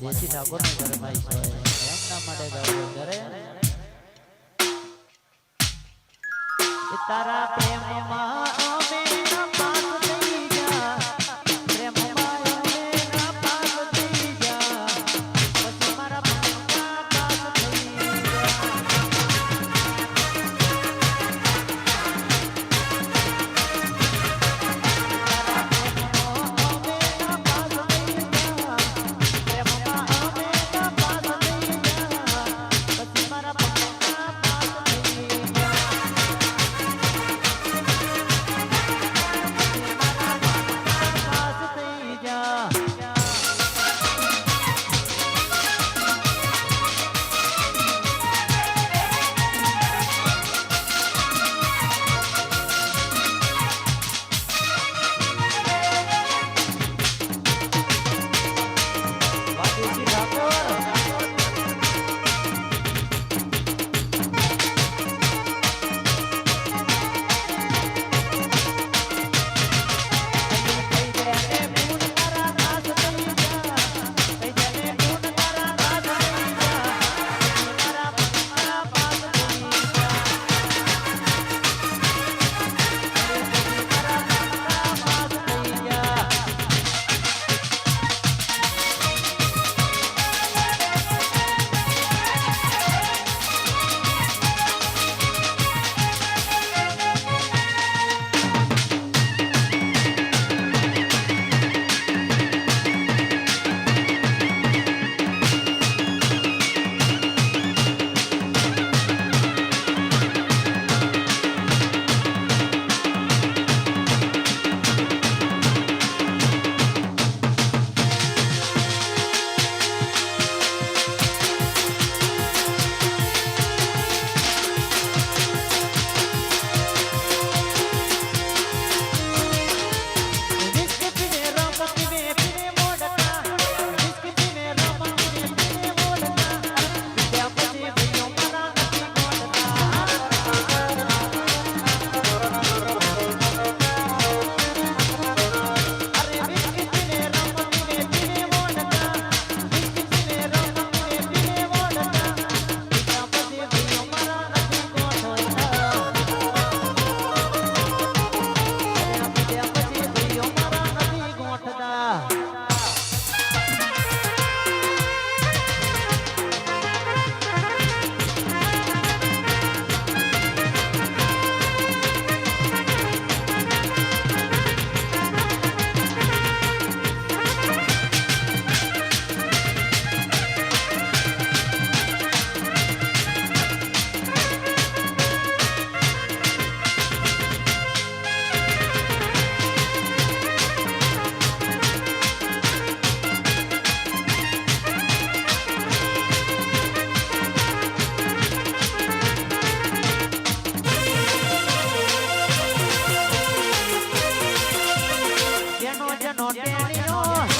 દેશી ઠાકોર. ની ઘરે હોય એમના માટે ગાવું ઘરે તારા પ્રેમમાં you're not there anymore.